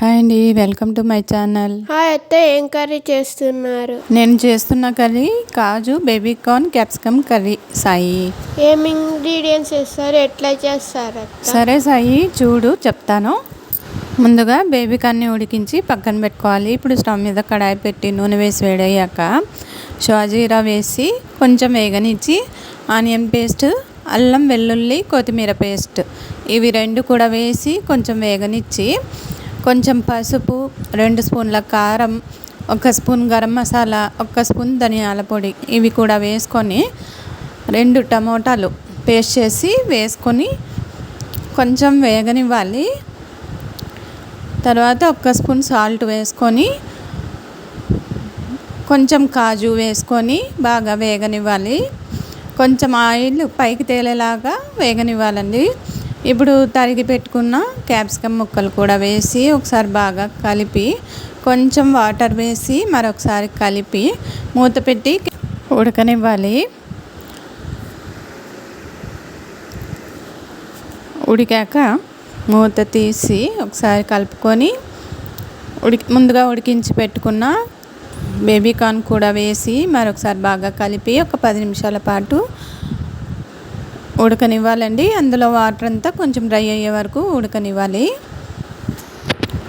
Hi అండి welcome to my channel. Hi అత్త ఏం కర్రీ చేస్తున్నారు? నేను చేస్తున్న curry kaju baby corn capsicum curry Sai. ఏం ఇంగ్రీడియంట్స్ వేస్తారు? ఎట్లా చేస్తారు సరే సాయి చూడు చెప్తాను. ముందుగా బేబీ కార్న్ని ఉడికించి పక్కన పెట్టుకోవాలి. ఇప్పుడు స్టవ్ మీద కడాయి పెట్టి నూనె వేసి వేడయ్యాక షాజీరా వేసి కొంచెం వేగనిచ్చి ఆనియన్ పేస్ట్ అల్లం వెల్లుల్లి కొత్తిమీర పేస్ట్. ఇవి రెండు కూడా వేసి కొంచెం వేగనిచ్చి కొంచెం పసుపు రెండు స్పూన్ల కారం ఒక స్పూన్ గరం మసాలా ఒక స్పూన్ ధనియాల పొడి ఇవి కూడా వేసుకొని రెండు టమోటాలు పేస్ట్ చేసి వేసుకొని కొంచెం వేగనివ్వాలి. తర్వాత ఒక స్పూన్ సాల్ట్ వేసుకొని కొంచెం కాజు వేసుకొని బాగా వేగనివ్వాలి. కొంచెం ఆయిల్ పైకి తేలేలాగా వేగనివ్వాలండి. ఇప్పుడు తరిగి పెట్టుకున్న క్యాప్సికమ్ ముక్కలు కూడా వేసి ఒకసారి బాగా కలిపి కొంచెం వాటర్ వేసి మరొకసారి కలిపి మూత పెట్టి ఉడకనివ్వాలి. ఉడికాక మూత తీసి ఒకసారి కలుపుకొని ఉడికి ముందుగా ఉడికించి పెట్టుకున్న బేబీ కార్న్ కూడా వేసి మరొకసారి బాగా కలిపి ఒక పది నిమిషాల పాటు ఉడకనివ్వాలండి. అందులో వాటర్ అంతా కొంచెం డ్రై అయ్యే వరకు ఉడకనివ్వాలి.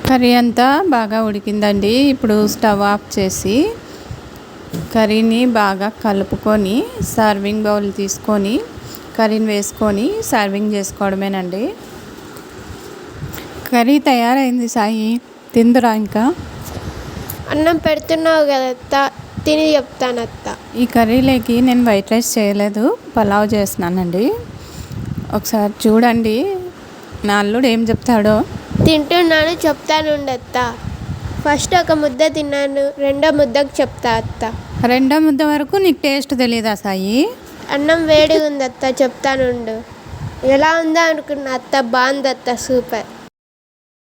కర్రీ అంతా బాగా ఉడికిందండి. ఇప్పుడు స్టవ్ ఆఫ్ చేసి కర్రీని బాగా కలుపుకొని సర్వింగ్ బౌల్ తీసుకొని కర్రీని వేసుకొని సర్వింగ్ చేసుకోవడమేనండి. కర్రీ తయారైంది సాయి. తిందురా ఇంకా? అన్నం పెడుతున్నావు కదా తిని చెప్తాను అత్త ఈ కర్రీలోకి నేను వైట్ రైస్ చేయలేదు పలావ్ చేస్తున్నానండి. ఒకసారి చూడండి నా అల్లుడు ఏం చెప్తాడో. తింటున్నాను చెప్తాను అత్త ఫస్ట్ ఒక ముద్ద తిన్నాను రెండో ముద్దకు చెప్తా అత్త. రెండో ముద్ద వరకు నీకు టేస్ట్ తెలియదా సాయి? అన్నం వేడిగా ఉంది అత్త చెప్తానుండు. ఎలా ఉందా అనుకున్నా అత్త బాగుంది అత్త సూపర్.